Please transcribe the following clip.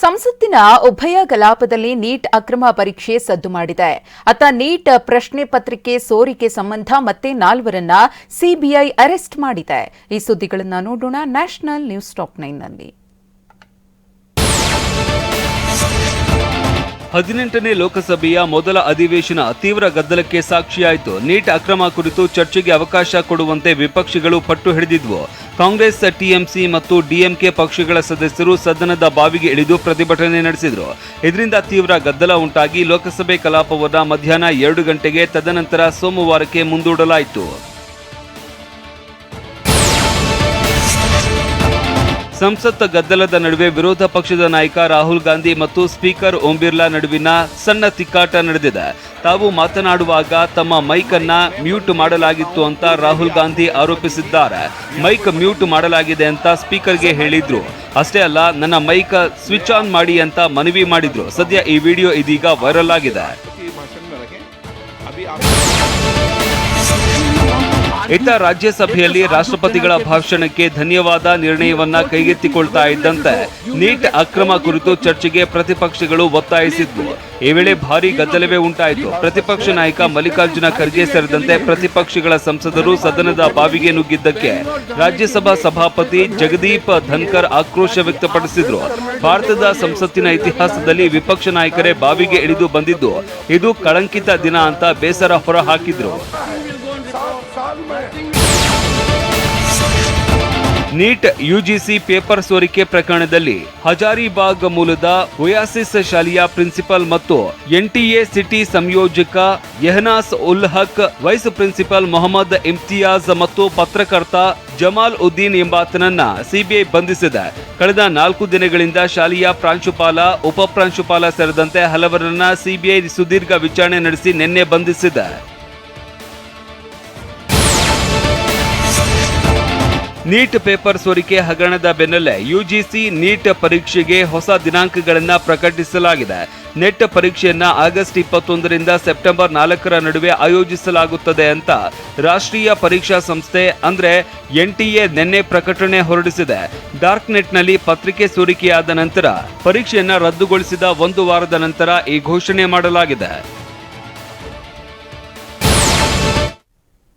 ಸಂಸತ್ತಿನ ಉಭಯ ಕಲಾಪದಲ್ಲಿ ನೀಟ್ ಅಕ್ರಮ ಪರೀಕ್ಷೆ ಸದ್ದು ಮಾಡಿದೆ. ಅತ್ತ ನೀಟ್ ಪ್ರಶ್ನೆ ಪತ್ರಿಕೆ ಸೋರಿಕೆ ಸಂಬಂಧ ಮತ್ತೆ ನಾಲ್ವರನ್ನ ಸಿಬಿಐ ಅರೆಸ್ಟ್ ಮಾಡಿದೆ. ಈ ಸುದ್ದಿಗಳನ್ನು ನೋಡೋಣ ನ್ಯಾಷನಲ್ ನ್ಯೂಸ್ ಟಾಪ್ ನೈನ್ನಲ್ಲಿ ಹದಿನೆಂಟನೇ ಲೋಕಸಭೆಯ ಮೊದಲ ಅಧಿವೇಶನ ತೀವ್ರ ಗದ್ದಲಕ್ಕೆ ಸಾಕ್ಷಿಯಾಯಿತು. ನೀಟ್ ಅಕ್ರಮ ಕುರಿತು ಚರ್ಚೆಗೆ ಅವಕಾಶ ಕೊಡುವಂತೆ ವಿಪಕ್ಷಗಳು ಪಟ್ಟು ಹಿಡಿದಿದ್ವು. ಕಾಂಗ್ರೆಸ್, ಟಿಎಂಸಿ ಮತ್ತು ಡಿಎಂಕೆ ಪಕ್ಷಗಳ ಸದಸ್ಯರು ಸದನದ ಬಾವಿಗೆ ಇಳಿದು ಪ್ರತಿಭಟನೆ ನಡೆಸಿದರು. ಇದರಿಂದ ತೀವ್ರ ಗದ್ದಲ ಉಂಟಾಗಿ ಲೋಕಸಭೆ ಕಲಾಪವನ್ನು ಮಧ್ಯಾಹ್ನ ಎರಡು ಗಂಟೆಗೆ ತದನಂತರ ಸೋಮವಾರಕ್ಕೆ ಮುಂದೂಡಲಾಯಿತು. ಸಂಸತ್ ಗದ್ದಲದ ನಡುವೆ ವಿರೋಧ ಪಕ್ಷದ ನಾಯಕ ರಾಹುಲ್ ಗಾಂಧಿ ಮತ್ತು ಸ್ಪೀಕರ್ ಓಂ ಬಿರ್ಲಾ ನಡುವಿನ ಸಣ್ಣ ತಿಕ್ಕಾಟ ನಡೆದಿದೆ. ತಾವು ಮಾತನಾಡುವಾಗ ತಮ್ಮ ಮೈಕ್ ಅನ್ನ ಮ್ಯೂಟ್ ಮಾಡಲಾಗಿತ್ತು ಅಂತ ರಾಹುಲ್ ಗಾಂಧಿ ಆರೋಪಿಸಿದ್ದಾರೆ. ಮೈಕ್ ಮ್ಯೂಟ್ ಮಾಡಲಾಗಿದೆ ಅಂತ ಸ್ಪೀಕರ್ಗೆ ಹೇಳಿದ್ರು. ಅಷ್ಟೇ ಅಲ್ಲ, ನನ್ನ ಮೈಕ್ ಸ್ವಿಚ್ ಆನ್ ಮಾಡಿ ಅಂತ ಮನವಿ ಮಾಡಿದ್ರು. ಸದ್ಯ ಈ ವಿಡಿಯೋ ಇದೀಗ ವೈರಲ್ ಆಗಿದೆ. ಇತ್ತ ರಾಜ್ಯಸಭೆಯಲ್ಲಿ ರಾಷ್ಟ್ರಪತಿಗಳ ಭಾಷಣಕ್ಕೆ ಧನ್ಯವಾದ ನಿರ್ಣಯವನ್ನ ಕೈಗೆತ್ತಿಕೊಳ್ತಾ ಇದ್ದಂತೆ ನೀಟ್ ಅಕ್ರಮ ಕುರಿತು ಚರ್ಚೆಗೆ ಪ್ರತಿಪಕ್ಷಗಳು ಒತ್ತಾಯಿಸಿದ್ವು. ಈ ವೇಳೆ ಭಾರಿ ಗದ್ದಲವೇ ಉಂಟಾಯಿತು. ಪ್ರತಿಪಕ್ಷ ನಾಯಕ ಮಲ್ಲಿಕಾರ್ಜುನ ಖರ್ಗೆ ಸೇರಿದಂತೆ ಪ್ರತಿಪಕ್ಷಗಳ ಸಂಸದರು ಸದನದ ಬಾವಿಗೆ ನುಗ್ಗಿದ್ದಕ್ಕೆ ರಾಜ್ಯಸಭಾ ಸಭಾಪತಿ ಜಗದೀಪ್ ಧನ್ಕರ್ ಆಕ್ರೋಶ ವ್ಯಕ್ತಪಡಿಸಿದ್ರು. ಭಾರತದ ಸಂಸತ್ತಿನ ಇತಿಹಾಸದಲ್ಲಿ ವಿಪಕ್ಷ ನಾಯಕರೇ ಬಾವಿಗೆ ಇಳಿದು ಬಂದಿದ್ದು, ಇದು ಕಳಂಕಿತ ದಿನ ಅಂತ ಬೇಸರ ಹೊರಹಾಕಿದ್ರು. ನೀಟ್ ಯುಜಿಸಿ ಪೇಪರ್ ಸೋರಿಕೆ ಪ್ರಕರಣದಲ್ಲಿ ಹಜಾರಿಬಾಗ್ ಮೂಲದ ಒಯಾಸಿಸ್ ಶಾಲೆಯ ಪ್ರಿನ್ಸಿಪಲ್ ಮತ್ತು ಎನ್ಟಿಎ ಸಿಟಿ ಸಂಯೋಜಕ ಯಹನಾಸ್ ಉಲ್ ಹಕ್, ವೈಸ್ ಪ್ರಿನ್ಸಿಪಲ್ ಮೊಹಮ್ಮದ್ ಇಮ್ತಿಯಾಜ್ ಮತ್ತು ಪತ್ರಕರ್ತ ಜಮಾಲ್ ಉದ್ದೀನ್ ಎಂಬಾತನನ್ನ ಸಿಬಿಐ ಬಂಧಿಸಿದೆ. ಕಳೆದ ನಾಲ್ಕು ದಿನಗಳಿಂದ ಶಾಲೆಯ ಪ್ರಾಂಶುಪಾಲ ಉಪಪ್ರಾಂಶುಪಾಲ ಸೇರಿದಂತೆ ಹಲವರನ್ನ ಸಿಬಿಐ ಸುದೀರ್ಘ ವಿಚಾರಣೆ ನಡೆಸಿ ನಿನ್ನೆ ಬಂಧಿಸಿದೆ. ನೀಟ್ ಪೇಪರ್ ಸೋರಿಕೆ ಹಗರಣದ ಬೆನ್ನಲ್ಲೇ ಯುಜಿಸಿ ನೀಟ್ ಪರೀಕ್ಷೆಗೆ ಹೊಸ ದಿನಾಂಕಗಳನ್ನು ಪ್ರಕಟಿಸಲಾಗಿದೆ. ನೆಟ್ ಪರೀಕ್ಷೆಯನ್ನು ಆಗಸ್ಟ್ ಇಪ್ಪತ್ತೊಂದರಿಂದ ಸೆಪ್ಟೆಂಬರ್ ನಾಲ್ಕರ ನಡುವೆ ಆಯೋಜಿಸಲಾಗುತ್ತದೆ ಅಂತ ರಾಷ್ಟ್ರೀಯ ಪರೀಕ್ಷಾ ಸಂಸ್ಥೆ ಅಂದ್ರೆ ಎ ನಿನ್ನೆ ಪ್ರಕಟಣೆ ಹೊರಡಿಸಿದೆ. ಡಾರ್ಕ್ ನೆಟ್ನಲ್ಲಿ ಪತ್ರಿಕೆ ಸೋರಿಕೆಯಾದ ನಂತರ ಪರೀಕ್ಷೆಯನ್ನು ರದ್ದುಗೊಳಿಸಿದ ಒಂದು ವಾರದ ನಂತರ ಈ ಘೋಷಣೆ ಮಾಡಲಾಗಿದೆ.